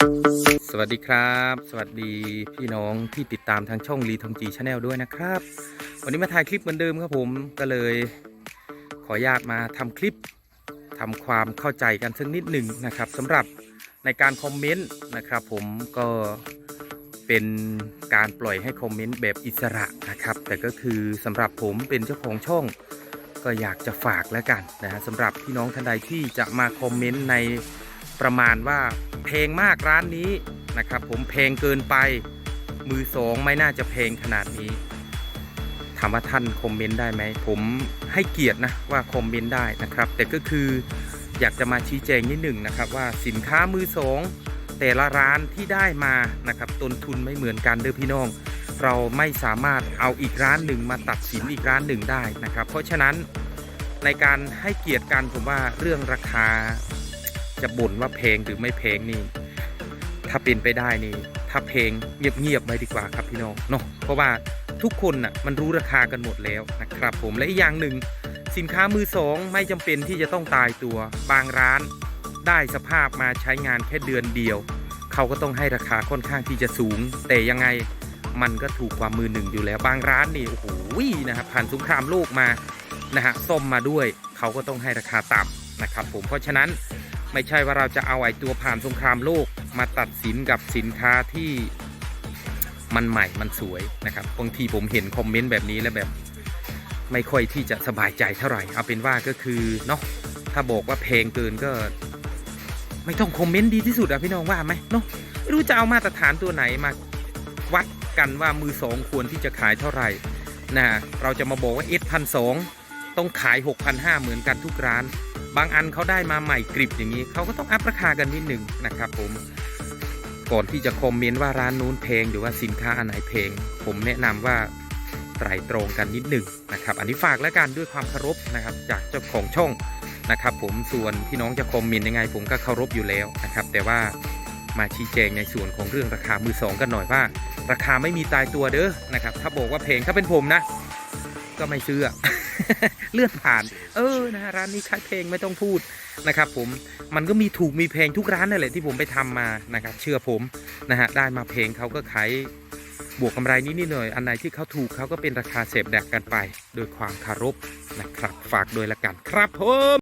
สวัสดีครับ สวัสดีพี่น้องที่ติดตามทางช่องรีทองจีชาแนลด้วยนะครับ วันนี้มาถ่ายคลิปเหมือนเดิมครับผมก็เลย ขออนุญาตมาทำคลิปทำความเข้าใจกันสักนิดหนึ่งนะครับสำหรับในการคอมเมนต์นะครับ ผมก็เป็นการปล่อยให้คอมเมนต์แบบอิสระนะครับ แต่ก็คือสำหรับผมเป็นเจ้าของช่อง ก็อยากจะฝากแล้วกันนะฮะสำหรับพี่น้องท่านใดที่จะมาคอมเมนต์ในประมาณว่าแพงมากร้านนี้นะครับผมแพงเกินไปมือสองไม่น่าจะแพงขนาดนี้ถามว่าท่านคอมเมนต์ได้ไหมผมให้เกียรตินะว่าคอมเมนต์ได้นะครับ แต่ก็คืออยากจะมาชี้แจงนิดหนึ่งนะครับว่าสินค้ามือสองแต่ละร้านที่ได้มานะครับต้นทุนไม่เหมือนกันเด้อพี่น้อง เราไม่สามารถเอาอีกร้านหนึ่งมาตัดสินอีกร้านหนึ่งได้นะครับ เพราะฉะนั้นในการให้เกียรติกันผมว่าเรื่องราคาจะบ่นว่าแพงหรือไม่แพงนี่ถ้าเป็นไปได้นี่ ถ้าเพลงเงียบๆไว้ดีกว่าครับพี่น้องเนาะเพราะว่าทุกคนน่ะมันรู้ราคากันหมดแล้วนะครับผมและอีกอย่างหนึ่งสินค้ามือสองไม่จำเป็นที่จะต้องตายตัวบางร้านได้สภาพมาใช้งานแค่เดือนเดียว เขาก็ต้องให้ราคาค่อนข้างที่จะสูง แต่ยังไง มันก็ถูกกว่ามือหนึ่งอยู่แล้วบางร้านนี่โอ้โหนะครับผ่านสงครามโลกมานะฮะส้มมาด้วยเขาก็ต้องให้ราคาต่ำนะครับผมเพราะฉะนั้นไม่ใช่ว่าเราจะเอาไอ้ตัวผ่านสงครามโลกมาตัดสินกับสินค้าที่มันใหม่มันสวยนะครับบางทีผมเห็นคอมเมนต์แบบนี้แล้วแบบไม่ค่อยที่จะสบายใจเท่าไหร่เอาเป็นว่าก็คือเนาะถ้าบอกว่าแพงเกินก็ ไม่ต้องคอมเมนต์ดีที่สุดอะพี่น้องว่าไหมเนาะไม่รู้จะเอามาตรฐานตัวไหนมาวัด กันว่ามือสองควรที่จะขายเท่าไหร่นะเราจะมาบอกว่าเอสพันสองต้องขาย 6,500เหมือนกันทุกร้าน บางอันเขาได้มาใหม่กริบอย่างนี้เขาก็ต้องอัพราคากันนิดหนึ่งนะครับผมก่อนที่จะคอมเมนต์ว่าร้านนู้นแพงหรือว่าสินค้าอันไหนแพงผมแนะนำว่าไตรตรองกันนิดหนึ่งนะครับ อันนี้ฝากแล้วกันด้วยความเคารพนะครับจากเจ้าของช่องนะครับ ผมส่วนพี่น้องจะคอมเมนต์ยังไง ผมก็เคารพอยู่แล้วนะครับ แต่ว่า มาชี้แจงในส่วนของเรื่องราคามือสองกันหน่อยว่า ราคาไม่มีตายตัวเด้อนะครับ ถ้าบอกว่าแพลงถ้าเป็นผมนะ ก็ไม่ซื้อเลื่อนผ่าน เออนะร้านนี้ขายเพลงไม่ต้องพูดนะครับ ผมมันก็มีถูกมีเพลงทุกร้านนั่นแหละที่ผมไปทำมานะครับ เชื่อผมนะฮะได้มาเพลงเขาก็ขายบวกกำไรนิดหน่อย อันไหนที่เขาถูกเขาก็เป็นราคาเสพแดกกันไป โดยความคารพนะครับ ฝากโดยละกันครับผม